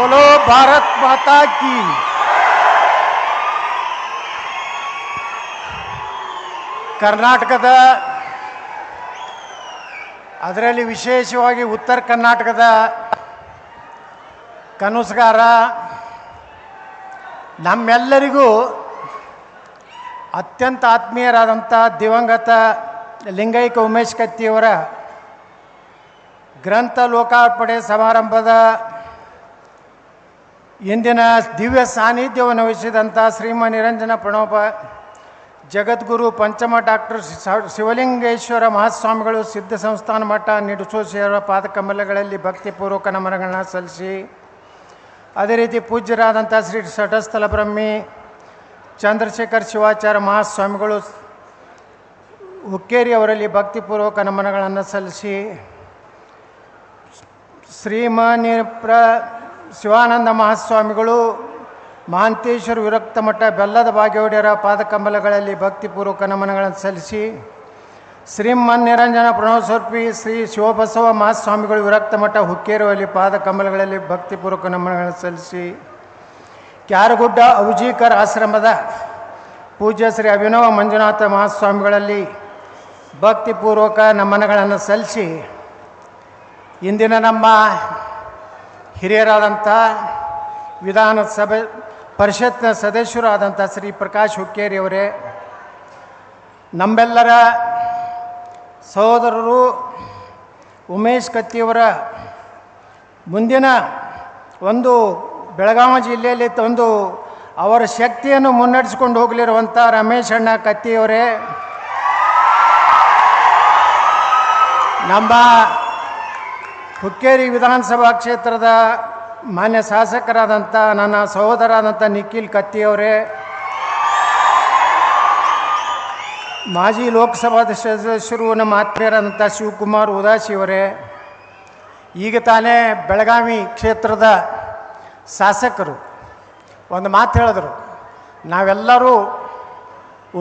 बोलो भारत माता की ಕರ್ನಾಟಕದ ಅದರಲ್ಲಿ ವಿಶೇಷವಾಗಿ ಉತ್ತರ ಕರ್ನಾಟಕದ ಕನಸುಗಾರ ನಮ್ಮೆಲ್ಲರಿಗೂ ಅತ್ಯಂತ ಆತ್ಮೀಯರಾದಂಥ ದಿವಂಗತ ಲಿಂಗೈಕ ಉಮೇಶ್ ಕತ್ತಿಯವರ ಗ್ರಂಥ ಲೋಕಾರ್ಪಣೆ ಸಮಾರಂಭದ ಇಂದಿನ ದಿವ್ಯ ಸಾನ್ನಿಧ್ಯವನ್ನು ವಹಿಸಿದಂಥ ಶ್ರೀಮ ನಿರಂಜನ ಪ್ರಣೋಪ, ಜಗದ್ಗುರು ಪಂಚಮ ಡಾಕ್ಟರ್ ಶಿವಲಿಂಗೇಶ್ವರ ಮಹಾಸ್ವಾಮಿಗಳು ಸಿದ್ಧ ಸಂಸ್ಥಾನ ಮಠ ನಿಡುಸೋಶಿಯವರ ಪಾದಕಮಲಗಳಲ್ಲಿ ಭಕ್ತಿಪೂರ್ವಕ ನಮನಗಳನ್ನು ಸಲ್ಲಿಸಿ, ಅದೇ ರೀತಿ ಪೂಜ್ಯರಾದಂಥ ಶ್ರೀ ಷಟಸ್ಥಲ ಬ್ರಹ್ಮಿ, ಚಂದ್ರಶೇಖರ್ ಶಿವಾಚಾರ್ಯ ಮಹಾಸ್ವಾಮಿಗಳು ಹುಕ್ಕೇರಿ ಅವರಲ್ಲಿ ಭಕ್ತಿಪೂರ್ವಕ ನಮನಗಳನ್ನು ಸಲ್ಲಿಸಿ ಶ್ರೀಮಾನ್ಯ ಪ್ರ ಶಿವಾನಂದ ಮಹಾಸ್ವಾಮಿಗಳು, ಮಹಾಂತೇಶ್ವರ ವಿರಕ್ತ ಮಠ ಬೆಲ್ಲದ ಭಾಗ್ಯವಡಿಯರ ಪಾದಕಂಬಲಗಳಲ್ಲಿ ಭಕ್ತಿಪೂರ್ವಕ ನಮನಗಳನ್ನು ಸಲ್ಲಿಸಿ ಶ್ರೀಮನ್ ನಿರಂಜನ ಪ್ರಣವಸ್ವರ್ಪಿ ಶ್ರೀ ಶಿವಬಸವ ಮಹಾಸ್ವಾಮಿಗಳು ವಿರಕ್ತ ಮಠ ಹುಕ್ಕೇರುವಲ್ಲಿ ಪಾದಕಂಬಲಗಳಲ್ಲಿ ಭಕ್ತಿಪೂರ್ವಕ ನಮನಗಳನ್ನು ಸಲ್ಲಿಸಿ, ಕ್ಯಾರಗುಡ್ಡ ಔಜೀಕರ್ ಆಶ್ರಮದ ಪೂಜ್ಯ ಶ್ರೀ ಅಭಿನವ ಮಂಜುನಾಥ ಮಹಾಸ್ವಾಮಿಗಳಲ್ಲಿ ಭಕ್ತಿಪೂರ್ವಕ ನಮನಗಳನ್ನು ಸಲ್ಲಿಸಿ, ಇಂದಿನ ನಮ್ಮ ಹಿರಿಯರಾದಂಥ ವಿಧಾನಸಭೆ ಪರಿಷತ್ನ ಸದಸ್ಯರಾದಂಥ ಶ್ರೀ ಪ್ರಕಾಶ್ ಹುಕ್ಕೇರಿಯವರೇ ನಮ್ಮೆಲ್ಲರ ಸಹೋದರರು ಉಮೇಶ್ ಕತ್ತಿಯವರ ಮುಂದಿನ ಒಂದು ಬೆಳಗಾವಿ ಜಿಲ್ಲೆಯಲ್ಲಿ ತಂದು ಅವರ ಶಕ್ತಿಯನ್ನು ಮುನ್ನಡೆಸಿಕೊಂಡು ಹೋಗಲಿರುವಂಥ ರಮೇಶ್ ಅಣ್ಣ ಕತ್ತಿಯವರೇ ನಮ್ಮ ಹುಕ್ಕೇರಿ ವಿಧಾನಸಭಾ ಕ್ಷೇತ್ರದ ಮಾನ್ಯ ಶಾಸಕರಾದಂಥ ನನ್ನ ಸಹೋದರಾದಂಥ ನಿಖಿಲ್ ಕತ್ತಿಯವರೇ, ಮಾಜಿ ಲೋಕಸಭಾ ಸದಸ್ಯರು ನಮ್ಮ ಆತ್ಮೀಯರಾದಂಥ ಶಿವಕುಮಾರ್ ಉದಾಸಿಯವರೇ ಈಗ ತಾನೇ ಬೆಳಗಾವಿ ಕ್ಷೇತ್ರದ ಶಾಸಕರು. ಒಂದು ಮಾತು ಹೇಳಿದ್ರು, ನಾವೆಲ್ಲರೂ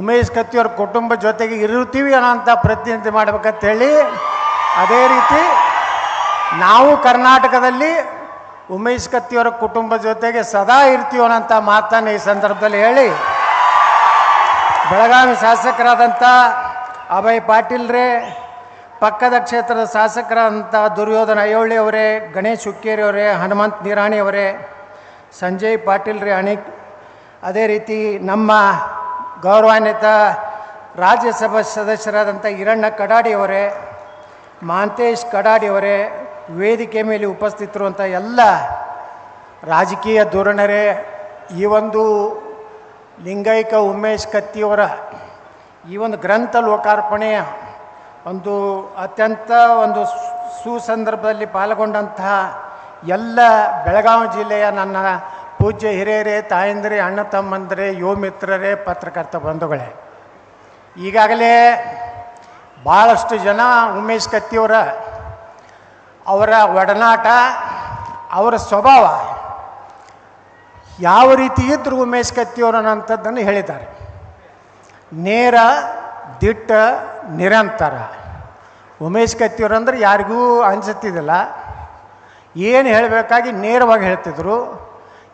ಉಮೇಶ್ ಕತ್ತಿಯವ್ರ ಕುಟುಂಬ ಜೊತೆಗೆ ಇರುತ್ತೀವಿ ಅನ್ನೋಂಥ ಪ್ರತಿನಿಧಿ ಮಾಡ್ಬೇಕಂತ ಹೇಳಿ, ಅದೇ ರೀತಿ ನಾವು ಕರ್ನಾಟಕದಲ್ಲಿ ಉಮೇಶ್ ಕತ್ತಿಯವರ ಕುಟುಂಬ ಜೊತೆಗೆ ಸದಾ ಇರ್ತೀವಿ ಅನ್ನೋಂಥ ಮಾತನ್ನು ಈ ಸಂದರ್ಭದಲ್ಲಿ ಹೇಳಿ. ಬೆಳಗಾವಿ ಶಾಸಕರಾದಂಥ ಅಭಯ್ ಪಾಟೀಲ್ರೇ ಪಕ್ಕದ ಕ್ಷೇತ್ರದ ಶಾಸಕರಾದಂಥ ದುರ್ಯೋಧನ ಅಯ್ಯೋಳಿ ಅವರೇ, ಗಣೇಶ್ ಹುಕ್ಕೇರಿ ಅವರೇ, ಹನುಮಂತ್ ನಿರಾಣಿ ಅವರೇ, ಸಂಜಯ್ ಪಾಟೀಲ್ ರೀ ಅಣಿಕ್ ಅದೇ ರೀತಿ ನಮ್ಮ ಗೌರವಾನ್ವಿತ ರಾಜ್ಯಸಭಾ ಸದಸ್ಯರಾದಂಥ ಹಿರಣ್ಣ ಕಡಾಡಿ ಅವರೇ, ಮಾಂತೇಶ್ ಕಡಾಡಿ ಅವರೇ ವೇದಿಕೆ ಮೇಲೆ ಉಪಸ್ಥಿತರುವಂಥ ಎಲ್ಲ ರಾಜಕೀಯ ಧೋರಣರೇ ಈ ಒಂದು ಲಿಂಗೈಕ ಉಮೇಶ್ ಕತ್ತಿಯವರ ಈ ಒಂದು ಗ್ರಂಥ ಲೋಕಾರ್ಪಣೆಯ ಒಂದು ಅತ್ಯಂತ ಒಂದು ಸುಸಂದರ್ಭದಲ್ಲಿ ಪಾಲ್ಗೊಂಡಂತಹ ಎಲ್ಲ ಬೆಳಗಾವಿ ಜಿಲ್ಲೆಯ ನನ್ನ ಪೂಜ್ಯ ಹಿರಿಯರೇ, ತಾಯಂದಿರಿ, ಅಣ್ಣ ತಮ್ಮಂದಿರೇ ಯೋ ಮಿತ್ರರೇ, ಪತ್ರಕರ್ತ ಬಂಧುಗಳೇ. ಈಗಾಗಲೇ ಭಾಳಷ್ಟು ಜನ ಉಮೇಶ್ ಕತ್ತಿಯವರ ಅವರ ಒಡನಾಟ, ಅವರ ಸ್ವಭಾವ ಯಾವ ರೀತಿ ಇದ್ದರು ಉಮೇಶ್ ಕತ್ತಿಯವರು ಅನ್ನೋಂಥದ್ದನ್ನು ಹೇಳಿದ್ದಾರೆ. ನೇರ, ದಿಟ್ಟ, ನಿರಂತರ. ಉಮೇಶ್ ಕತ್ತಿಯವರು ಅಂದರೆ ಯಾರಿಗೂ ಅನಿಸುತ್ತಿದ್ದಿಲ್ಲ. ಏನು ಹೇಳಬೇಕಾಗಿ ನೇರವಾಗಿ ಹೇಳ್ತಿದ್ರು.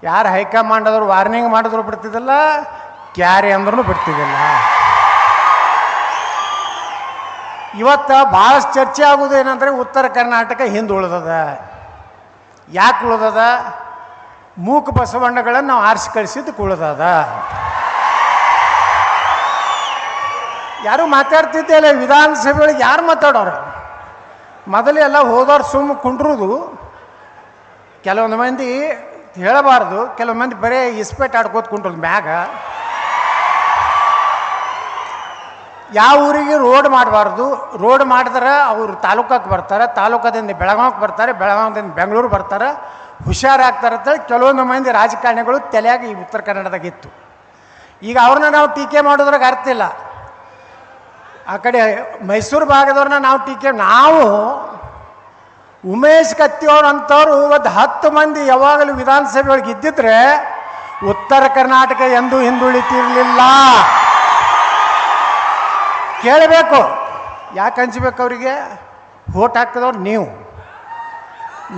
ಯಾರು ಹೈಕಮಾಂಡ್ ಆದರೂ ವಾರ್ನಿಂಗ್ ಮಾಡಿದ್ರು ಬಿಡ್ತಿದ್ದಿಲ್ಲ, ಕ್ಯಾರಿ ಅಂದ್ರೂ ಬಿಡ್ತಿದ್ದಿಲ್ಲ. ಇವತ್ತು ಭಾಳಷ್ಟು ಚರ್ಚೆ ಆಗೋದು ಏನಂದರೆ ಉತ್ತರ ಕರ್ನಾಟಕ ಹಿಂದುಳಿದದ ಉಳ್ದದ. ಯಾಕೆ ಉಳಿದದ? ಮೂಕ ಬಸವಣ್ಣಗಳನ್ನು ನಾವು ಆರಿಸಿ ಕಳಿಸಿದ್ದು ಕುಳಿದದ ಯಾರು ಮಾತಾಡ್ತಿದ್ದೇ ವಿಧಾನಸಭೆ ಒಳಗೆ ಯಾರು ಮಾತಾಡೋರು? ಮೊದಲೆಲ್ಲ ಹೋದವ್ರು ಸುಮ್ಮ ಕುಂಡ್ರುದು. ಕೆಲವೊಂದು ಮಂದಿ ಹೇಳಬಾರ್ದು, ಕೆಲವೊಂದು ಮಂದಿ ಬರೀ ಇಸ್ಪೇಟ್ ಆಡ್ಕೋತ ಕುಂಟ್ರದು ಮ್ಯಾಗ. ಯಾವ ಊರಿಗೆ ರೋಡ್ ಮಾಡಬಾರ್ದು, ರೋಡ್ ಮಾಡಿದ್ರೆ ಅವರು ತಾಲೂಕಕ್ಕೆ ಬರ್ತಾರೆ, ತಾಲೂಕದಿಂದ ಬೆಳಗಾವಿಗೆ ಬರ್ತಾರೆ ಬೆಳಗಾವಿಂದ ಬೆಂಗಳೂರು ಬರ್ತಾರೆ ಹುಷಾರಾಗ್ತಾರೆ ಅಂತೇಳಿ ಕೆಲವೊಂದು ಮಂದಿ ರಾಜಕಾರಣಿಗಳು ತಲೆಯಾಗಿ ಈ ಉತ್ತರ ಕನ್ನಡದಾಗಿತ್ತು ಈಗ ಅವ್ರನ್ನ ನಾವು ಟೀಕೆ ಮಾಡೋದ್ರಾಗ ಅರ್ಥ ಇಲ್ಲ. ಆ ಕಡೆ ಮೈಸೂರು ಭಾಗದವ್ರನ್ನ ನಾವು ಟೀಕೆ, ನಾವು ಉಮೇಶ್ ಕತ್ತಿಯವ್ರು ಅಂಥವ್ರು ಒಂದು ಹತ್ತು ಮಂದಿ ಯಾವಾಗಲೂ ವಿಧಾನಸಭೆಯೊಳಗೆ ಇದ್ದಿದ್ರೆ ಉತ್ತರ ಕರ್ನಾಟಕ ಎಂದೂ ಹಿಂದುಳಿತಿರಲಿಲ್ಲ. ಕೇಳಬೇಕು. ಯಾಕೆ ಹಂಚ್ಬೇಕು ಅವರಿಗೆ? ಓಟ್ ಹಾಕಿದವ್ರು ನೀವು.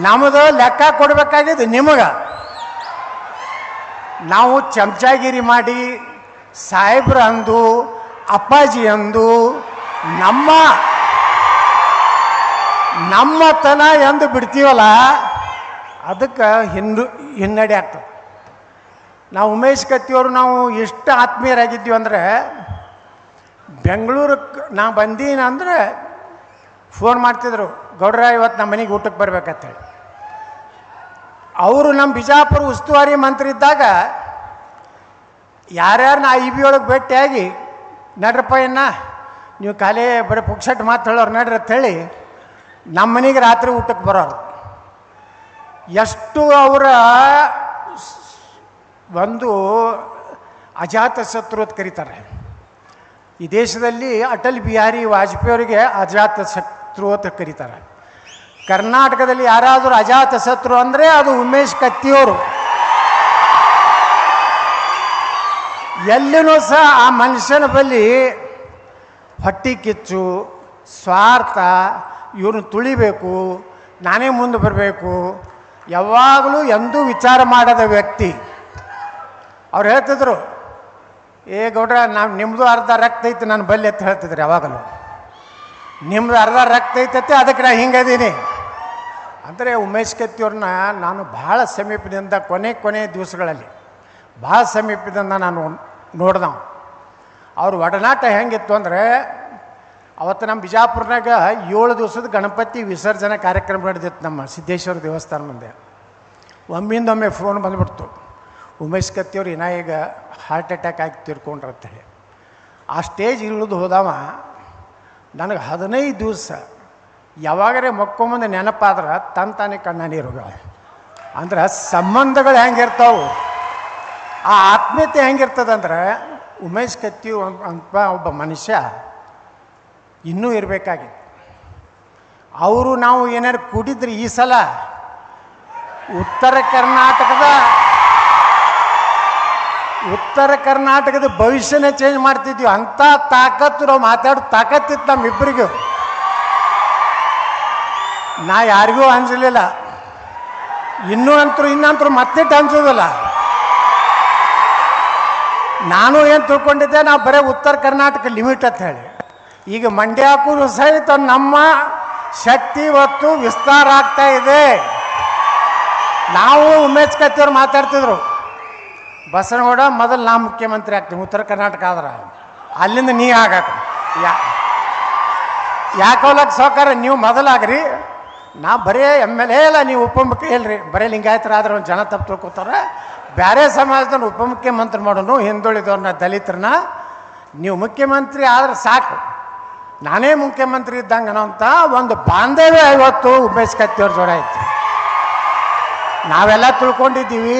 ನಮ್ಮದು ಲೆಕ್ಕ ಕೊಡಬೇಕಾಗಿದ್ದು ನಿಮಗೆ. ನಾವು ಚಮಚಾಗಿರಿ ಮಾಡಿ ಸಾಹೇಬ್ರ ಅಂದು ಅಪ್ಪಾಜಿ ಅಂದು ನಮ್ಮ ನಮ್ಮತನ ಎಂದು ಬಿಡ್ತೀವಲ್ಲ, ಅದಕ್ಕೆ ಹಿಂದು, ಹಿನ್ನಡೆ ಆಗ್ತದೆ. ನಾವು ಉಮೇಶ್ ಕತ್ತಿಯವರು ನಾವು ಎಷ್ಟು ಆತ್ಮೀಯರಾಗಿದ್ದೀವಿ ಅಂದರೆ ಬೆಂಗಳೂರಿಗೆ ನಾ ಬಂದೀನಿ ಅಂದರೆ ಫೋನ್ ಮಾಡ್ತಿದ್ರು, ಗೌಡ್ರ ಇವತ್ತು ನಮ್ಮ ಮನೆಗೆ ಊಟಕ್ಕೆ ಬರ್ಬೇಕಂತೇಳಿ. ಅವರು ನಮ್ಮ ಬಿಜಾಪುರ ಉಸ್ತುವಾರಿ ಮಂತ್ರಿ ಇದ್ದಾಗ ಯಾರ್ಯಾರನ್ನ ಐ ಬಿ ಒಳಗೆ ಭೇಟಿಯಾಗಿ ನಡ್ರಪ್ಪ ಇನ್ನ ನೀವು ಖಾಲಿ ಬರೀ ಪುಕ್ಸಟ್ ಮಾತು ಹೇಳೋರು ನಡ್ರಿ ಅಂತ ಹೇಳಿ ನಮ್ಮ ಮನೆಗೆ ರಾತ್ರಿ ಊಟಕ್ಕೆ ಬರೋರು. ಎಷ್ಟು ಅವರ ಒಂದು ಅಜಾತ ಶತ್ರು ಅಂತ ಕರೀತಾರೆ. ಈ ದೇಶದಲ್ಲಿ ಅಟಲ್ ಬಿಹಾರಿ ವಾಜಪೇಯಿ ಅವರಿಗೆ ಅಜಾತ ಶತ್ರು ಅಂತ ಕರೀತಾರೆ. ಕರ್ನಾಟಕದಲ್ಲಿ ಯಾರಾದರೂ ಅಜಾತ ಶತ್ರು ಅಂದರೆ ಅದು ಉಮೇಶ್ ಕತ್ತಿಯವರು. ಎಲ್ಲಿನೂ ಸಹ ಆ ಮನುಷ್ಯನ ಬಳಿ ಹೊಟ್ಟಿ ಕಿಚ್ಚು, ಸ್ವಾರ್ಥ ಇವ್ರನ್ನ ತುಳಿಬೇಕು, ನಾನೇ ಮುಂದೆ ಬರಬೇಕು, ಯಾವಾಗಲೂ ಎಂದೂ ವಿಚಾರ ಮಾಡದ ವ್ಯಕ್ತಿ. ಅವ್ರು ಹೇಳ್ತಿದ್ರು ಏ ಗೌಡ್ರ, ನಾವು ನಿಮ್ಮದು ಅರ್ಧ ರಕ್ತ ಐತೆ ನಾನು ಬಲ್ಲಿ ಅಂತ ಹೇಳ್ತಿದ್ರು ಯಾವಾಗಲೂ ನಿಮ್ದು ಅರ್ಧ ರಕ್ತ ಐತೈತೆ, ಅದಕ್ಕೆ ನಾ ಹಿಂಗದೀನಿ ಅಂದರೆ ಉಮೇಶ್ ಕತ್ತಿಯವ್ರನ್ನ ನಾನು ಭಾಳ ಸಮೀಪದಿಂದ, ಕೊನೆ ಕೊನೆ ದಿವಸಗಳಲ್ಲಿ ಭಾಳ ಸಮೀಪದಿಂದ ನಾನು ನೋಡ್ದವ. ಅವ್ರ ಒಡನಾಟ ಹೆಂಗಿತ್ತು ಅಂದರೆ, ಅವತ್ತು ನಮ್ಮ ಬಿಜಾಪುರನಾಗ ಏಳು ದಿವಸದ ಗಣಪತಿ ವಿಸರ್ಜನೆ ಕಾರ್ಯಕ್ರಮ ನಡೆದಿತ್ತು ನಮ್ಮ ಸಿದ್ದೇಶ್ವರ ದೇವಸ್ಥಾನ ಮುಂದೆ. ಒಮ್ಮಿಂದೊಮ್ಮೆ ಫೋನ್ ಬಂದ್ಬಿಡ್ತು. ಉಮೇಶ್ ಕತ್ತಿಯವ್ರು, ಇನ್ನ ಈಗ ಹಾರ್ಟ್ ಅಟ್ಯಾಕ್ ಆಗಿ ತಿರ್ಕೊಂಡಿರ್ತಾರೆ ಆ ಸ್ಟೇಜ್ ಇಳಿದು ಹೋದವ, ನನಗೆ ಹದಿನೈದು ದಿವಸ, ಯಾವಾಗರೇ ಮಕ್ಕೊಂಬಂದು ನೆನಪಾದ್ರೆ ತನ್ ತಾನೇ ಕಣ್ಣ ನೀರುಗ ಅಂದ್ರೆ ಸಂಬಂಧಗಳು ಹೆಂಗಿರ್ತಾವು? ಆ ಆತ್ಮೀಯತೆ ಹೆಂಗಿರ್ತದಂದ್ರೆ, ಉಮೇಶ್ ಕತ್ತಿ ಅಂತ ಒಬ್ಬ ಮನುಷ್ಯ ಇನ್ನೂ ಇರಬೇಕಾಗಿತ್ತು. ಅವರು ನಾವು ಏನಾರು ಕೂಡಿದ್ರೆ ಈ ಸಲ ಉತ್ತರ ಕರ್ನಾಟಕದ ಉತ್ತರ ಕರ್ನಾಟಕದ ಭವಿಷ್ಯನೇ ಚೇಂಜ್ ಮಾಡ್ತಿದ್ದೀವಿ ಅಂಥ ತಾಕತ್ತು ನಾವು ಮಾತಾಡೋ ತಾಕತ್ತಿತ್ತು ನಮ್ಮಿಬ್ಬರಿಗೂ. ನಾ ಯಾರಿಗೂ ಅನಿಸಲಿಲ್ಲ. ಇನ್ನೂ ಅಂತರೂ ಇನ್ನಂತರೂ ಮತ್ತಿಟ್ಟು ಅನ್ಸೋದಿಲ್ಲ ನಾನು ಏನು ತಿಳ್ಕೊಂಡಿದ್ದೆ, ನಾವು ಬರೀ ಉತ್ತರ ಕರ್ನಾಟಕ ಲಿಮಿಟ್ ಅಂತ ಹೇಳಿ. ಈಗ ಮಂಡ್ಯಕ್ಕೂ ಸಹಿತ ನಮ್ಮ ಶಕ್ತಿ ಇವತ್ತು ವಿಸ್ತಾರ ಆಗ್ತಾ ಇದೆ. ನಾವು ಉಮೇಶ್ ಕತ್ತಿಯವ್ರು ಮಾತಾಡ್ತಿದ್ರು. ಬಸನಗೌಡ ಮೊದಲು ನಾ ಮುಖ್ಯಮಂತ್ರಿ ಆಗ್ತೀನಿ, ಉತ್ತರ ಕರ್ನಾಟಕ ಆದ್ರೆ. ಅಲ್ಲಿಂದ ನೀ ಆಗಕ್ಕೆ ಯಾ ಯಾಕೋಲಕ್ಕೆ ಸಹಕಾರ ನೀವು ಮೊದಲಾಗ್ರಿ, ನಾ ಬರೀ ಎಂ ಎಲ್ ಎ ಇಲ್ಲ ನೀವು ಉಪಮುಖ್ಯ ಹೇಳ್ರಿ. ಬರೀ ಲಿಂಗಾಯತರಾದ್ರೆ ಒಂದು ಜನ ತಪ್ಪು ತಿಳ್ಕೊತಾರೆ. ಬೇರೆ ಸಮಾಜದವ್ರು ಉಪಮುಖ್ಯಮಂತ್ರಿ ಮಾಡೋನು, ಹಿಂದುಳಿದವ್ರನ್ನ ದಲಿತರನ್ನ. ನೀವು ಮುಖ್ಯಮಂತ್ರಿ ಆದ್ರೆ ಸಾಕು. ನಾನೇ ಮುಖ್ಯಮಂತ್ರಿ ಇದ್ದಂಗೆ ಅನ್ನೋಂಥ ಒಂದು ಬಾಂಧವ್ಯ ಇವತ್ತು ಉಮೇಶ್ ಜೋಡ ಐತಿ ನಾವೆಲ್ಲ ತಿಳ್ಕೊಂಡಿದ್ದೀವಿ.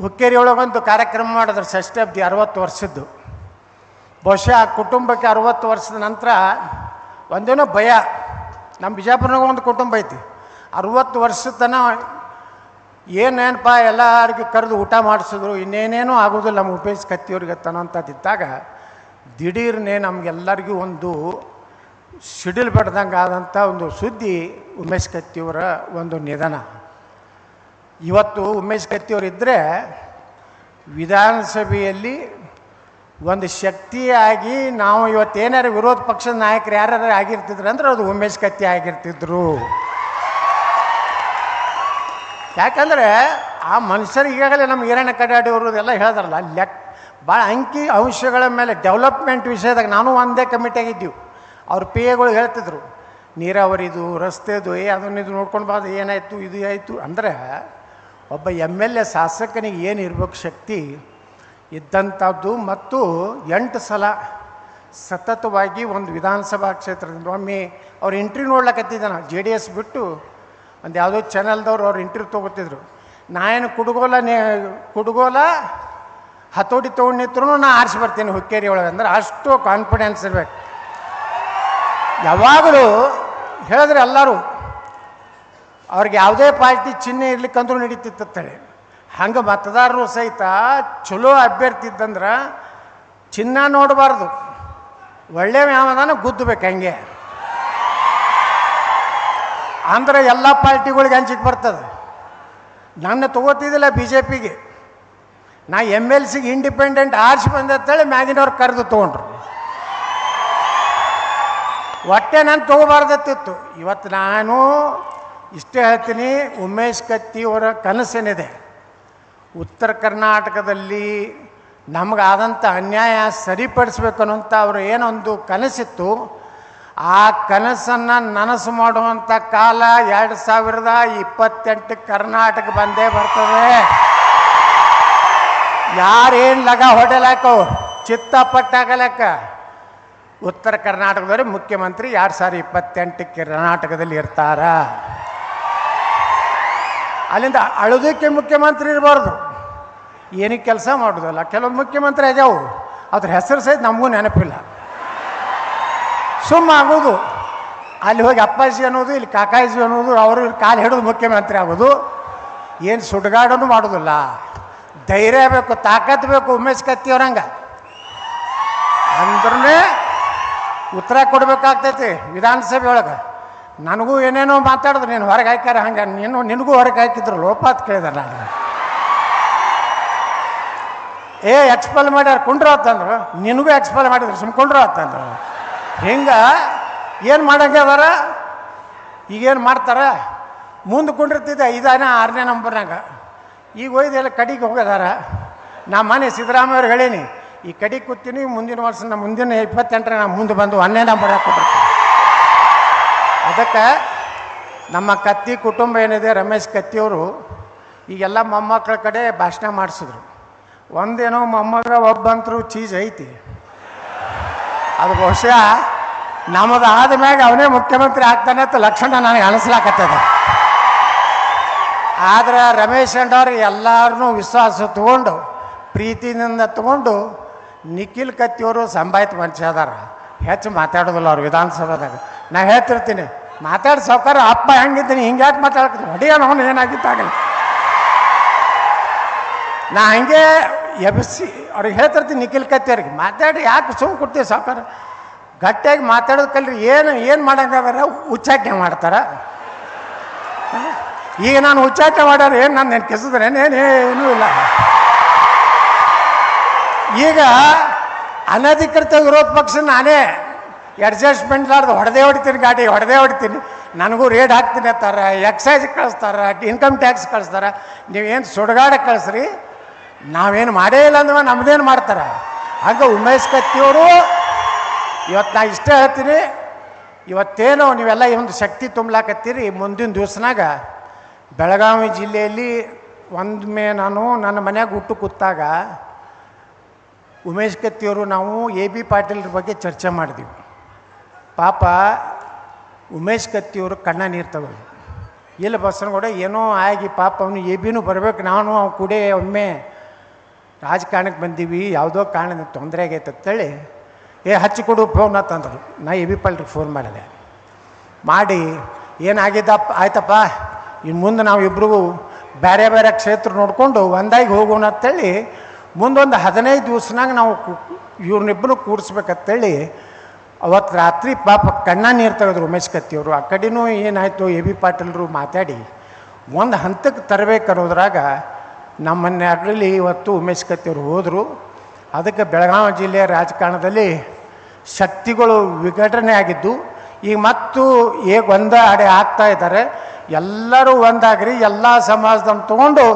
ಹುಕ್ಕೇರಿ ಒಳಗೊಂದು ಕಾರ್ಯಕ್ರಮ ಮಾಡಿದ್ರು ಷಷ್ಠಬ್ದಿ ಅರವತ್ತು ವರ್ಷದ್ದು. ಬಹುಶಃ ಆ ಕುಟುಂಬಕ್ಕೆ ಅರವತ್ತು ವರ್ಷದ ನಂತರ ಒಂದೇನೋ ಭಯ. ನಮ್ಮ ಬಿಜಾಪುರನಾಗ ಒಂದು ಕುಟುಂಬ ಐತಿ. ಅರವತ್ತು ವರ್ಷದ ತನ ಏನೇನಪ್ಪ ಎಲ್ಲರಿಗೂ ಕರೆದು ಊಟ ಮಾಡಿಸಿದ್ರು, ಇನ್ನೇನೇನೂ ಆಗೋದಿಲ್ಲ ನಮ್ಮ ಉಪೇಶ್ ಕತ್ತಿಯವ್ರಿಗೆ ತನಂಥದ್ದಿದ್ದಾಗ ದಿಢೀರ್ನೇ ನಮಗೆಲ್ಲರಿಗೂ ಒಂದು ಸಿಡಿಲ್ ಬಡ್ದಂಗೆ ಆದಂಥ ಒಂದು ಸುದ್ದಿ ಉಮೇಶ್ ಕತ್ತಿಯವರ ಒಂದು ನಿಧನ. ಇವತ್ತು ಉಮೇಶ್ ಕತ್ತಿಯವರು ಇದ್ದರೆ ವಿಧಾನಸಭೆಯಲ್ಲಿ ಒಂದು ಶಕ್ತಿಯಾಗಿ ನಾವು ಇವತ್ತೇನಾರು ವಿರೋಧ ಪಕ್ಷದ ನಾಯಕರು ಯಾರು ಆಗಿರ್ತಿದ್ರು ಅಂದ್ರೆ ಅದು ಉಮೇಶ್ ಕತ್ತಿ ಆಗಿರ್ತಿದ್ರು. ಯಾಕಂದರೆ ಆ ಮನುಷ್ಯರು ಈಗಾಗಲೇ ನಮ್ಮ ಈರಣ್ಣ ಕಡಾಡಿಯವರು ಎಲ್ಲ ಹೇಳಿದ್ರಲ್ಲ, ಲೆಕ್ ಭಾಳ ಅಂಕಿ ಅಂಶಗಳ ಮೇಲೆ ಡೆವಲಪ್ಮೆಂಟ್ ವಿಷಯದಾಗ ನಾನು ಒಂದೇ ಕಮಿಟಿಯಾಗಿದ್ದೀವಿ ಅವ್ರ ಪಿ ಎಗಳು ಹೇಳ್ತಿದ್ರು, ನೀರಾವರಿದು, ರಸ್ತೆದು, ಏ ಅದನ್ನ ಇದು ನೋಡ್ಕೊಂಡು ಬಾದ ಏನಾಯಿತು, ಇದು ಆಯಿತು. ಅಂದರೆ ಒಬ್ಬ ಎಂ ಎಲ್ ಎ ಶಾಸಕನಿಗೆ ಏನು ಇರ್ಬೇಕು ಶಕ್ತಿ ಇದ್ದಂಥದ್ದು ಮತ್ತು ಎಂಟು ಸಲ ಸತತವಾಗಿ ಒಂದು ವಿಧಾನಸಭಾ ಕ್ಷೇತ್ರದಿಂದ ಒಮ್ಮೆ ಅವ್ರು ಇಂಟ್ರಿ ನೋಡ್ಲಕತ್ತಿದ್ದೆ ನಾನು ಜೆ ಡಿ ಎಸ್ ಬಿಟ್ಟು ಒಂದು ಯಾವುದೋ ಚಾನಲ್ದವ್ರು ಅವ್ರು ಇಂಟ್ರಿ ತೊಗೋತಿದ್ರು. ನಾ ಏನು ಕುಡುಗೋಲ ನೇ, ಕುಡುಗೋಲ ಹತೋಟಿ ತೊಗೊಂಡಿದ್ರು ನಾನು ಆರಿಸಿ ಬರ್ತೀನಿ ಹುಕ್ಕೇರಿ ಒಳಗೆ ಅಂದ್ರೆ ಅಷ್ಟು ಕಾನ್ಫಿಡೆನ್ಸ್ ಇರ್ಬೇಕು. ಯಾವಾಗಲೂ ಹೇಳಿದ್ರೆ ಎಲ್ಲರೂ ಅವ್ರಿಗೆ ಯಾವುದೇ ಪಾರ್ಟಿ ಚಿಹ್ನೆ ಇರ್ಲಿಕ್ಕಂದ್ರೂ ನಡೀತಿತ್ತಂತೇಳಿ ಹಂಗೆ ಮತದಾರರು ಸಹಿತ ಚಲೋ ಅಭ್ಯರ್ಥಿ ಇದ್ದಂದ್ರೆ ಚಿನ್ನ ನೋಡಬಾರ್ದು. ಒಳ್ಳೆ ವ್ಯಾಮದಾನ ಗುದ್ದಬೇಕು ಹಂಗೆ. ಅಂದ್ರೆ ಎಲ್ಲ ಪಾರ್ಟಿಗಳಿಗೆ ಹಂಚಿಕ್ ಬರ್ತದೆ. ನನ್ನ ತಗೋತಿದ್ದಿಲ್ಲ ಬಿ ಜೆ ಪಿಗೆ ನಾ ಎಂ ಎಲ್ ಸಿಗೆ ಇಂಡಿಪೆಂಡೆಂಟ್ ಆರ್ಸಿ ಬಂದೆ ಅಂತೇಳಿ ಮ್ಯಾಗಿನವ್ರು ಕರೆದು ತೊಗೊಂಡ್ರು. ಹೊಟ್ಟೆ ನಾನು ತೊಗೋಬಾರ್ದತ್ತಿತ್ತು ಇವತ್ತು ನಾನು ಇಷ್ಟೇ ಹೇಳ್ತೀನಿ, ಉಮೇಶ್ ಕತ್ತಿ ಅವರ ಕನಸೇನಿದೆ. ಉತ್ತರ ಕರ್ನಾಟಕದಲ್ಲಿ ನಮಗಾದಂಥ ಅನ್ಯಾಯ ಸರಿಪಡಿಸ್ಬೇಕು ಅನ್ನೋಂಥ ಅವರು ಏನೊಂದು ಕನಸಿತ್ತು, ಆ ಕನಸನ್ನು ನನಸು ಮಾಡುವಂಥ ಕಾಲ ಎರಡು ಸಾವಿರದ ಇಪ್ಪತ್ತೆಂಟು ಕರ್ನಾಟಕ ಬಂದೇ ಬರ್ತದೆ. ಯಾರೇನು ಲಗ ಹೊಡೆಲಾಕೋ ಚಿತ್ತಪಟ್ಟಾಗಲಕ್ಕ ಉತ್ತರ ಕರ್ನಾಟಕದವ್ರೆ ಮುಖ್ಯಮಂತ್ರಿ ಎರಡು ಸಾವಿರದ ಇಪ್ಪತ್ತೆಂಟು ಕರ್ನಾಟಕದಲ್ಲಿ ಇರ್ತಾರ? ಅಲ್ಲಿಂದ ಅಳೋದಕ್ಕೆ ಮುಖ್ಯಮಂತ್ರಿ ಇರಬಾರ್ದು. ಏನಕ್ಕೆ ಕೆಲಸ ಮಾಡೋದಲ್ಲ, ಕೆಲವೊಂದು ಮುಖ್ಯಮಂತ್ರಿ ಆಗ್ಯಾವು. ಅದ್ರ ಹೆಸರು ಸಹಿತ ನಮಗೂ ನೆನಪಿಲ್ಲ. ಸುಮ್ಮ ಆಗೋದು. ಅಲ್ಲಿ ಹೋಗಿ ಅಪ್ಪಾಜಿ ಅನ್ನೋದು, ಇಲ್ಲಿ ಕಾಕಾಜಿ ಅನ್ನೋದು, ಅವರು ಕಾಲು ಹಿಡಿದು ಮುಖ್ಯಮಂತ್ರಿ ಆಗೋದು. ಏನು ಸುಡುಗಾಡೋನು ಮಾಡೋದಿಲ್ಲ. ಧೈರ್ಯ ಬೇಕು ತಾಕತ್ತು ಬೇಕು, ಉಮೇಶ್ ಕತ್ತಿಯವ್ರಂಗೆ ಅಂದ್ರೂ ಉತ್ತರ ಕೊಡಬೇಕಾಗ್ತೈತಿ ವಿಧಾನಸಭೆ ಒಳಗೆ. ನನಗೂ ಏನೇನೋ ಮಾತಾಡಿದ್ರು, ನೀನು ಹೊರಗೆ ಹಾಕ್ಯಾರ ಹಂಗೆ. ನೀನು, ನಿನಗೂ ಹೊರಗೆ ಹಾಕಿದ್ರು ಲೋಪಾತ್ ಕೇಳಿದೆ ನಾನು. ಏ ಎಕ್ಸ್ಪೆಲ್ ಮಾಡ್ಯಾರ ಕುಂಡ್ರ ಅಂತಂದ್ರು ನಿನಗೂ ಎಕ್ಸ್ಪೆಲ್ ಮಾಡಿದ್ರು, ಸುಮ್ ಕುಂಡ್ರ ಅಂತಂದ್ರು ಹಿಂಗೆ ಏನು ಮಾಡಂಗೆ ಅದಾರ? ಈಗೇನು ಮಾಡ್ತಾರೆ? ಮುಂದೆ ಕುಂಡಿರ್ತಿದ್ದೆ ಐದಾನ, ಆರನೇ ನಂಬರ್ನಾಗ. ಈಗ ಒಯ್ದೆಲ್ಲ ಕಡಿಗೆ ಹೋಗೋದಾರ ನಾ ಮನೆ ಸಿದ್ದರಾಮಯ್ಯವ್ರು ಹೇಳೀನಿ, ಈ ಕಡಿ ಕೂತೀನಿ, ಮುಂದಿನ ವರ್ಷ ನಮ್ಮ ಮುಂದಿನ ಇಪ್ಪತ್ತೆಂಟರ ನಾನು ಮುಂದೆ ಬಂದು ಹನ್ನೆರಡು ನಂಬರ್ ಹಾಕ್ಕೊಡ್ತೀನಿ ಅದಕ್ಕೆ ನಮ್ಮ ಕತ್ತಿ ಕುಟುಂಬ ಏನಿದೆ, ರಮೇಶ್ ಕತ್ತಿಯವರು ಈಗೆಲ್ಲ ಮೊಮ್ಮಕ್ಕಳ ಕಡೆ ಭಾಷಣ ಮಾಡಿಸಿದ್ರು. ಒಂದೇನೋ ಮೊಮ್ಮಗ್ರ ಒಬ್ಬಂತರೂ ಚೀಸ್ ಐತಿ. ಅದು ಬಹುಶಃ ನಮ್ಮದು ಆದ ಮ್ಯಾಗ ಅವನೇ ಮುಖ್ಯಮಂತ್ರಿ ಆಗ್ತಾನೆ ಅಂತ ಲಕ್ಷಣ ನನಗೆ ಅನಿಸ್ಲಾಕತ್ತದ. ಆದ್ರೆ ರಮೇಶ್ ಅಂಡವ್ರು ಎಲ್ಲರನ್ನೂ ವಿಶ್ವಾಸ ತಗೊಂಡು ಪ್ರೀತಿನಿಂದ ತಗೊಂಡು ನಿಖಿಲ್ ಕತ್ತಿಯವರು ಸಂಭಾಯಿತ ಮನುಷ್ಯ ಅದಾರ. ಹೆಚ್ಚು ಮಾತಾಡೋದಿಲ್ಲ ಅವ್ರು ವಿಧಾನಸಭಾದಾಗ. ನಾ ಹೇಳ್ತಿರ್ತೀನಿ ಮಾತಾಡಿ ಸಾವುಕಾರ ಅಪ್ಪ ಹೆಂಗಿದ್ದೀನಿ, ಹಿಂಗೆ ಯಾಕೆ ಮಾತಾಡ್ತೀನಿ ಹೊಡಿಯೋಣ ಅವನು ಏನಾಗಿತ್ತಾಗಲ್ಲ ನಾ ಹಂಗೆ ಎಬ್ಸಿ, ಅವ್ರಿಗೆ ಹೇಳ್ತಿರ್ತೀನಿ ನಿಖಿಲ್ ಕತ್ತಿಯವ್ರಿಗೆ ಮಾತಾಡಿ, ಯಾಕೆ ಸುಮ್ಮನೆ ಕೊಡ್ತೀವಿ ಸಾವ್ಕಾರ ಗಟ್ಟಿಯಾಗಿ ಮಾತಾಡೋದು ಕಲ್ರಿ, ಏನು ಏನು ಮಾಡಂಗಾದ್ರೆ ಉಚ್ಚಾಟನೆ ಮಾಡ್ತಾರ. ಈಗ ನಾನು ಉಚ್ಚಾಟನೆ ಮಾಡೋರು ಏನು ನಾನು ನೆನ್ ಕೆಸಿದ್ರೆ? ಏನೇನೂ ಇಲ್ಲ. ಈಗ ಅನಧಿಕೃತ ವಿರೋಧ ಪಕ್ಷ ನಾನೇ ಅಡ್ಜಸ್ಟ್ಮೆಂಟ್ ಲಾರ್ದು ಹೊಡೆದೇ ಹೊಡಿತೀನಿ ಗಾಡಿ, ಹೊಡೆದೇ ಹೊಡಿತೀನಿ. ನನಗೂ ರೇಡ್ ಹಾಕ್ತೀನಿ ಅಂತಾರೆ ಎಕ್ಸೈಸ್ ಕಳಿಸ್ತಾರೆ ಇನ್ಕಮ್ ಟ್ಯಾಕ್ಸ್ ಕಳಿಸ್ತಾರ. ನೀವೇನು ಸುಡಗಾಡ ಕಳಿಸ್ರಿ? ನಾವೇನು ಮಾಡೇ ಇಲ್ಲ ಅಂದ್ರೆ ನಮ್ದೇನು ಮಾಡ್ತಾರೆ? ಹಾಗೆ ಉಮೇಶ್ ಕತ್ತಿಯವರು ಇವತ್ತು ನಾ ಇಷ್ಟೇ ಹೇಳ್ತೀನಿ. ಇವತ್ತೇನು ನೀವೆಲ್ಲ ಒಂದು ಶಕ್ತಿ ತುಂಬಲಾಕತ್ತೀರಿ ಮುಂದಿನ ದಿವ್ಸನಾಗ. ಬೆಳಗಾವಿ ಜಿಲ್ಲೆಯಲ್ಲಿ ಒಂದೊಮ್ಮೆ ನಾನು ನನ್ನ ಮನೆಯಾಗ ಹುಟ್ಟು ಕೂತಾಗ ಉಮೇಶ್ ಕತ್ತಿಯವರು ನಾವು ಎ ಬಿ ಪಾಟೀಲ್ರ ಬಗ್ಗೆ ಚರ್ಚೆ ಮಾಡಿದ್ವಿ. ಪಾಪ ಉಮೇಶ್ ಕತ್ತಿಯವರು ಕಣ್ಣ ನೀರು ತಗೊಳ್ಳಿ. ಇಲ್ಲ ಬಸನಗೌಡ ಏನೋ ಆಗಿ ಪಾಪ ಅವನು ಎಬಿನೂ ಬರಬೇಕು, ನಾನು ಅವ್ನು ಕೂಡ ಒಮ್ಮೆ ರಾಜಕಾರಣಕ್ಕೆ ಬಂದೀವಿ, ಯಾವುದೋ ಕಾರಣದಿಂದ ತೊಂದರೆ ಆಗೈತೆ ಅಂತೇಳಿ ಏ ಹಚ್ಚಿ ಕೊಡು ಫೋನ್ ಅಂತಂದ್ರು ನಾ ಎ ಬಿ ಪಾಲ್ರಿಗೆ ಫೋನ್ ಮಾಡಿದೆ. ಮಾಡಿ ಏನಾಗಿದ್ದಪ್ಪ ಆಯ್ತಪ್ಪ ಇನ್ನು ಮುಂದೆ ನಾವು ಇಬ್ಬರಿಗೂ ಬೇರೆ ಬೇರೆ ಕ್ಷೇತ್ರ ನೋಡಿಕೊಂಡು ಒಂದಾಗಿ ಹೋಗೋಣ ಅಂತೇಳಿ ಮುಂದೊಂದು ಹದಿನೈದು ದಿವ್ಸನಾಗ ನಾವು ಇವ್ರನ್ನಿಬ್ಬರು ಕೂಡಿಸ್ಬೇಕಂತೇಳಿ ಅವತ್ತು ರಾತ್ರಿ ಪಾಪ ಕಣ್ಣ ನೀರು ತೆಗೆದ್ರು ಉಮೇಶ್ ಕತ್ತಿಯವರು ಆ ಕಡೆನೂ ಏನಾಯಿತು, ಎ ಬಿ ಪಾಟೀಲ್ರು ಮಾತಾಡಿ, ಒಂದು ಹಂತಕ್ಕೆ ತರಬೇಕನ್ನೋದ್ರಾಗ ನಮ್ಮನ್ನೇ ಆಗಲಿ ಇವತ್ತು ಉಮೇಶ್ ಕತ್ತಿಯವರು ಹೋದರು. ಅದಕ್ಕೆ ಬೆಳಗಾವಿ ಜಿಲ್ಲೆಯ ರಾಜಕಾರಣದಲ್ಲಿ ಶಕ್ತಿಗಳು ವಿಘಟನೆ ಆಗಿದ್ದು, ಈಗ ಮತ್ತು ಈಗ ಒಂದ ಅಡೆ ಆಗ್ತಾ ಇದ್ದಾರೆ, ಎಲ್ಲರೂ ಒಂದಾಗ್ರಿ, ಎಲ್ಲ ಸಮಾಜದನ್ನು ತಗೊಂಡು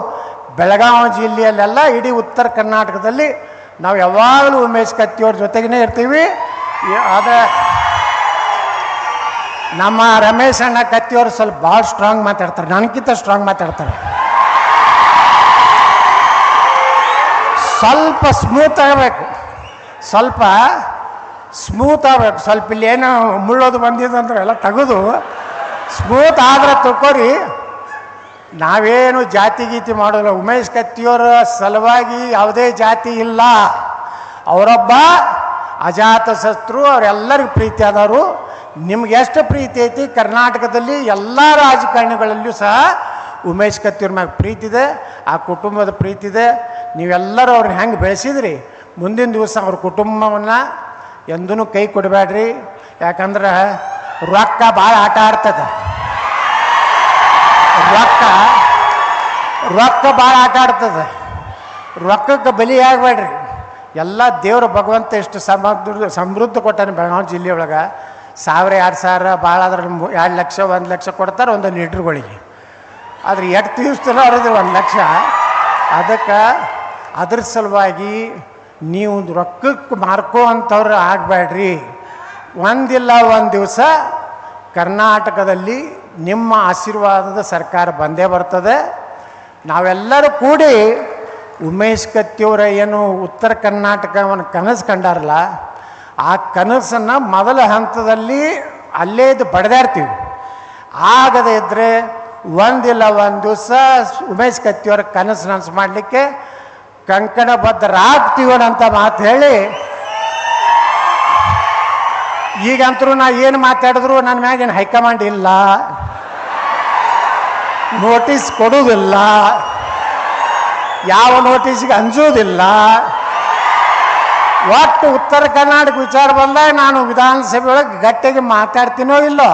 ಬೆಳಗಾವಿ ಜಿಲ್ಲೆಯಲ್ಲೆಲ್ಲ ಇಡೀ ಉತ್ತರ ಕರ್ನಾಟಕದಲ್ಲಿ ನಾವು ಯಾವಾಗಲೂ ಉಮೇಶ್ ಕತ್ತಿಯವ್ರ ಜೊತೆಗೇ ಇರ್ತೀವಿ. ಆದ್ರೆ ನಮ್ಮ ರಮೇಶ್ ಅಣ್ಣ ಕತ್ತಿಯವರು ಸ್ವಲ್ಪ ಭಾಳ ಸ್ಟ್ರಾಂಗ್ ಮಾತಾಡ್ತಾರೆ. ನನಗಿಂತ ಸ್ಟ್ರಾಂಗ್ ಮಾತಾಡ್ತಾರೆ. ಸ್ವಲ್ಪ ಸ್ಮೂತ್ ಆಗಬೇಕು. ಸ್ವಲ್ಪ ಸ್ಮೂತ್ ಆಗಬೇಕು. ಸ್ವಲ್ಪ ಇಲ್ಲಿ ಏನೋ ಮುಳ್ಳೋದು ಬಂದಿದ್ದು ಅಂದ್ರೆ ಎಲ್ಲ ತೆಗೆದು. ಸ್ಮೂತ್ ಆದ್ರೆ ತಕೋರಿ ನಾವೇನು ಜಾತಿ ಗೀತಿ ಮಾಡೋಲ್ಲ ಉಮೇಶ್ ಕತ್ತಿಯವರ ಸಲುವಾಗಿ ಯಾವುದೇ ಜಾತಿ ಇಲ್ಲ. ಅವರೊಬ್ಬ ಅಜಾತ ಶತ್ರು ಅವರೆಲ್ಲರಿಗೂ ಪ್ರೀತಿ ಆದವರು. ನಿಮ್ಗೆ ಎಷ್ಟು ಪ್ರೀತಿ ಐತಿ? ಕರ್ನಾಟಕದಲ್ಲಿ ಎಲ್ಲ ರಾಜಕಾರಣಿಗಳಲ್ಲಿಯೂ ಸಹ ಉಮೇಶ್ ಕತ್ತಿಯವ್ರ ಮ್ಯಾಗ ಪ್ರೀತಿ ಇದೆ, ಆ ಕುಟುಂಬದ ಪ್ರೀತಿ ಇದೆ. ನೀವೆಲ್ಲರೂ ಅವ್ರನ್ನ ಹೆಂಗೆ ಬೆಳೆಸಿದ್ರಿ? ಮುಂದಿನ ದಿವಸ ಅವ್ರ ಕುಟುಂಬವನ್ನು ಎಂದೂ ಕೈ ಕೊಡಬೇಡ್ರಿ. ಯಾಕಂದ್ರೆ ರೊಕ್ಕ ಭಾಳ ಆಟ ಆಡ್ತದೆ. ರೊಕ್ಕ ರೊಕ್ಕ ಭಾಳ ಆಟ ಆಡ್ತದೆ. ರೊಕ್ಕಕ್ಕೆ ಬಲಿ ಆಗಬೇಡ್ರಿ. ಎಲ್ಲ ದೇವರು ಭಗವಂತ ಎಷ್ಟು ಸಮೃದ್ಧ ಸಮೃದ್ಧ ಕೊಟ್ಟಾನೆ ಬೆಳಗಾವಿ ಜಿಲ್ಲೆ ಒಳಗೆ. ಸಾವಿರ, ಎರಡು ಸಾವಿರ ಭಾಳ ಆದ್ರೆ ಎರಡು ಲಕ್ಷ, ಒಂದು ಲಕ್ಷ ಕೊಡ್ತಾರೆ ಒಂದು ಲೀಟ್ರ್ಗಳಿಗೆ. ಆದ್ರೆ ಎಷ್ಟು ದಿವ್ಸದಲ್ಲಿ ಅವ್ರದ್ದು ಒಂದು ಲಕ್ಷ. ಅದಕ್ಕೆ ಅದ್ರ ಸಲುವಾಗಿ ನೀವು ರೊಕ್ಕಕ್ಕೆ ಮಾರ್ಕೋ ಅಂಥವ್ರು ಆಗಬೇಡ್ರಿ ಒಂದಿಲ್ಲ ಒಂದು ದಿವಸ ಕರ್ನಾಟಕದಲ್ಲಿ ನಿಮ್ಮ ಆಶೀರ್ವಾದದ ಸರ್ಕಾರ ಬಂದೇ ಬರ್ತದೆ. ನಾವೆಲ್ಲರೂ ಕೂಡಿ ಉಮೇಶ್ ಕತ್ತಿಯವರ ಏನು ಉತ್ತರ ಕರ್ನಾಟಕವನ್ನು ಕನಸು ಕಂಡಾರಲ್ಲ, ಆ ಕನಸನ್ನು ಮೊದಲ ಹಂತದಲ್ಲಿ ಅಲ್ಲೇ ಇದು ಬಡ್ದಾಡ್ತೀವಿ ಆಗದೇ ಇದ್ದರೆ ಒಂದಿಲ್ಲ ಒಂದು ದಿವಸ ಉಮೇಶ್ ಕತ್ತಿಯವರ ಕನಸು ನನಸು ಮಾಡಲಿಕ್ಕೆ ಕಂಕಣಬದ್ಧರಾಗ್ತೀವನಂತ ಮಾತು ಹೇಳಿ ಈಗಂತರೂ ನಾ ಏನು ಮಾತಾಡಿದ್ರು ನನ್ನ ಮ್ಯಾಗೇನು ಹೈಕಮಾಂಡ್ ಇಲ್ಲ, ನೋಟಿಸ್ ಕೊಡುವುದಿಲ್ಲ. ಯಾವ ನೋಟಿಸ್ಗೆ ಅಂಜೋದಿಲ್ಲ. ಒಟ್ಟು ಉತ್ತರ ಕರ್ನಾಟಕ ವಿಚಾರ ಬಂದಾಗ ನಾನು ವಿಧಾನಸಭೆ ಒಳಗೆ ಗಟ್ಟಿಗೆ ಮಾತಾಡ್ತೀನೋ ಇಲ್ಲೋ?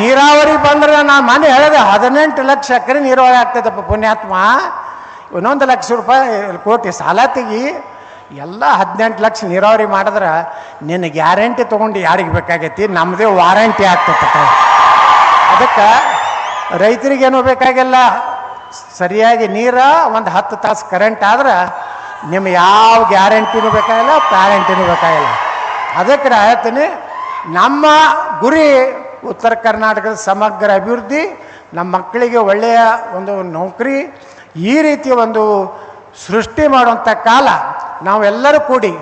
ನೀರಾವರಿ ಬಂದ್ರೆ ನಾನು ಮನೆ ಹೇಳಿದೆ, ಹದಿನೆಂಟು ಲಕ್ಷ ಎಕರೆ ನೀರಾವರಿ ಆಗ್ತದಪ್ಪ ಪುಣ್ಯಾತ್ಮ. ಇನ್ನೊಂದು ಲಕ್ಷ ರೂಪಾಯಿ, ಕೋಟಿ ಸಾಲ ತೆಗಿ, ಎಲ್ಲ ಹದಿನೆಂಟು ಲಕ್ಷ ನೀರಾವರಿ ಮಾಡಿದ್ರೆ ನಿನ್ನ ಗ್ಯಾರಂಟಿ ತೊಗೊಂಡು ಯಾರಿಗೆ ಬೇಕಾಗೈತಿ? ನಮ್ಮದೇ ವಾರಂಟಿ ಆಗ್ತೈತಪ್ಪ. ಅದಕ್ಕೆ ರೈತರಿಗೇನು ಬೇಕಾಗಿಲ್ಲ? ಸರಿಯಾಗಿ ನೀರ, ಒಂದು ಹತ್ತು ತಾಸು ಕರೆಂಟ್ ಆದ್ರೆ ನಿಮ್ಮ ಯಾವ ಗ್ಯಾರಂಟಿನೂ ಬೇಕಾಗಿಲ್ಲ, ಪ್ಯಾರಂಟಿನೂ ಬೇಕಾಗಿಲ್ಲ. ಅದಕ್ಕೆ ನಾ ಹೇಳ್ತೀನಿ, ನಮ್ಮ ಗುರಿ ಉತ್ತರ ಕರ್ನಾಟಕದ ಸಮಗ್ರ ಅಭಿವೃದ್ಧಿ, ನಮ್ಮ ಮಕ್ಕಳಿಗೆ ಒಳ್ಳೆಯ ಒಂದು ನೌಕರಿ, ಈ ರೀತಿಯ ಒಂದು ಸೃಷ್ಟಿ ಮಾಡುವಂಥ ಕಾಲ ನಾವೆಲ್ಲರೂ ಕೂಡಿ